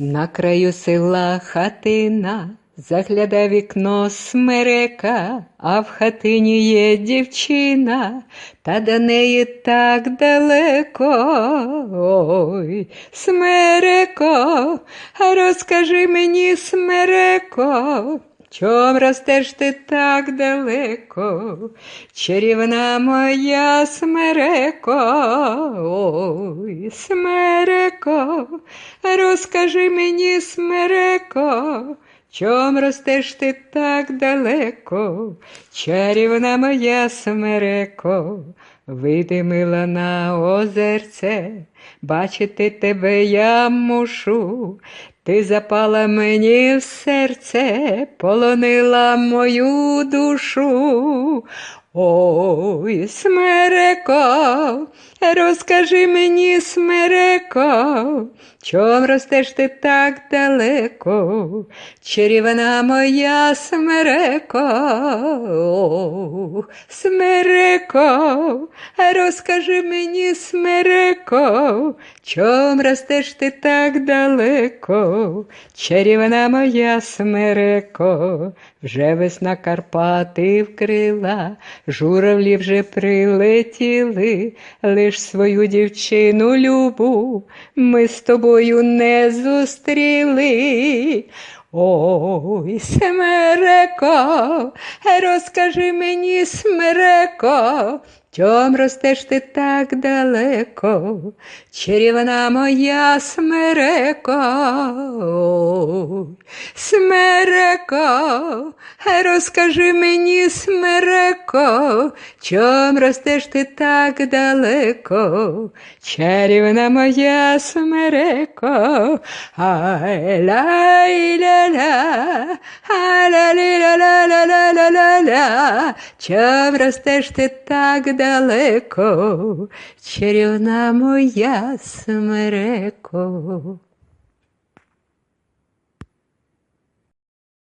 На краю села хатина, загляда вікно смерека, а в хатині є дівчина, та до неї так далеко. Ой, смереко, розкажи мені, смереко. Чом ростеш ти так далеко, чарівна моя смереко, ой, смереко, розкажи мені, смереко, чом ростеш ти так далеко, чарівна моя смереко, вийди на озерце, бачити тебе я мушу. Ти запала мені в серце, полонила мою душу. Ой, смереко, розкажи мені, смереко, чом ростеш ти так далеко, чарівна моя смереко, О, смереко, розкажи мені, смереко, чом ростеш ти так далеко, чарівна моя смереко, вже весна Карпати вкрила, журавлі вже прилетіли, лиш свою дівчину любу ми з тобою не зустріли. Ой, Смерека, розкажи мені, смереко, чом ростеш ти так далеко, чарівна моя смереко, смереко, розкажи мені, смереко, чом ростеш ти так далеко, чарівна моя смереко, ай лай ля ля ай ля лі ля ля ля ля ля ля ля чом ростеш ти так далеко, чарівна моя смереко.